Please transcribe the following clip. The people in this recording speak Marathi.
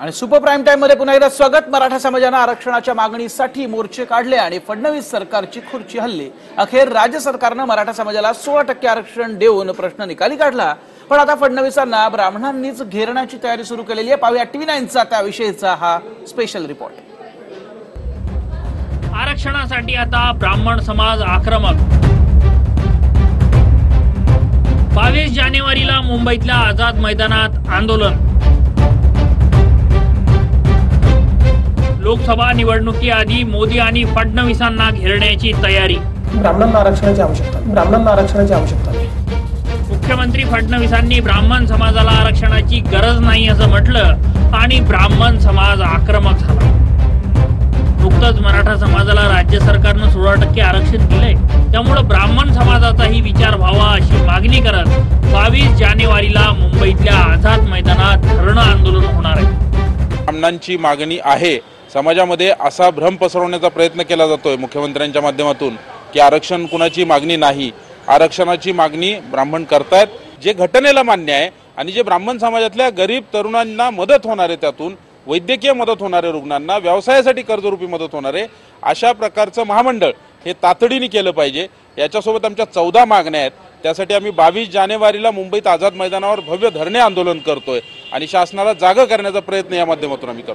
आणि सुपर प्राईम टाइममध्ये पुन्हा एकदा स्वागत मराठा समाजानं आरक्षणाच्या मागणीसाठी मोर्चे काढले आणि फडणवीस सरकारची खुर्ची हल्ली. अखेर राज्य सरकारनं मराठा समाजाला सोळा टक्के आरक्षण देऊन प्रश्न निकाली काढला. पण आता फडणवीसांना ब्राह्मणांनीच घेरण्याची तयारी सुरू केलेली आहे. पाहूया टीव्ही नाईनचा त्याविषयीचा हा स्पेशल रिपोर्ट आरक्षणासाठी आता ब्राह्मण समाज आक्रमक. बावीस जानेवारीला मुंबईतल्या आझाद मैदानात आंदोलन. लोकसभा निवडणुकीआधी मोदी आणि फडणवीसांना घेरण्याची तयारी. ब्राह्मणांना आरक्षणाची आवश्यकता. ब्राह्मणांना आरक्षणाची आवश्यकता. मुख्यमंत्री फडणवीसांनी ब्राह्मण समाजाला आरक्षणाची गरज नाही असं म्हटलं आणि ब्राह्मण समाज आक्रमक झाला. नुकतंच मराठा समाजाला राज्य सरकारनं सोळा टक्के आरक्षण दिलंय त्यामुळं ब्राह्मण समाजाचाही विचार व्हावा अशी मागणी करत बावीस जानेवारीला मुंबईतल्या आझाद मैदानात धरणं आंदोलन होणार आहे. ब्राह्मणांची मागणी आहे. समाजामध्ये असा भ्रम पसरवण्याचा प्रयत्न केला जातोय मुख्यमंत्र्यांच्या माध्यमातून की आरक्षण कुणाची मागणी नाही. आरक्षणाची मागणी ब्राह्मण करतायत. जे घटनेला मान्य आहे आणि जे ब्राह्मण समाजातल्या गरीब तरुणांना मदत होणार आहे त्यातून वैद्यकीय मदत होणारे रुग्णांना व्यवसायासाठी कर्जरूपी मदत होणारे अशा प्रकारचं महामंडळ हे तातडीने केलं पाहिजे. याच्यासोबत आमच्या चौदा मागण्या आहेत. त्यासाठी आम्ही बावीस जानेवारीला मुंबईत आझाद मैदानावर भव्य धरणे आंदोलन करतोय आणि शासनाला जागा करण्याचा प्रयत्न या माध्यमातून आम्ही करतो